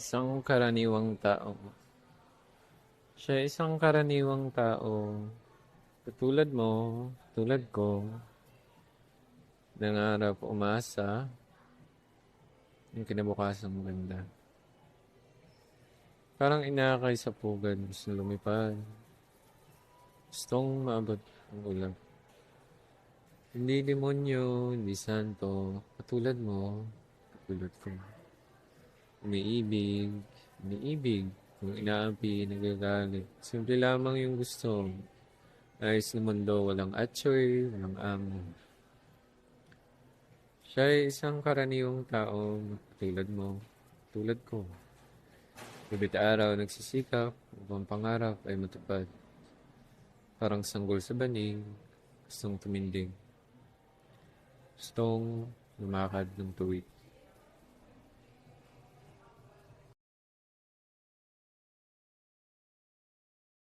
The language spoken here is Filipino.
Isang karaniwang tao. Siya isang karaniwang tao. Katulad mo, tulad ko. Nangarap umasa. Yung kinabukasan maganda. Parang inakay sa pugad. Gusto lumipad. Gustong maabot ang ulan. Hindi demonyo, hindi santo. Katulad mo, katulad ko. Umiibig, umiibig. Kung inaapi, nagagalit. Simple lamang yung gusto. Ayos na mundo, walang atsoy, walang amo. Siya ay isang karaniwang tao, tulad mo, tulad ko. Bibit araw nagsisikap, upang pangarap ay matupad. Parang sanggol sa banig, gustong tumindig. Gustong lumakad ng tuwid.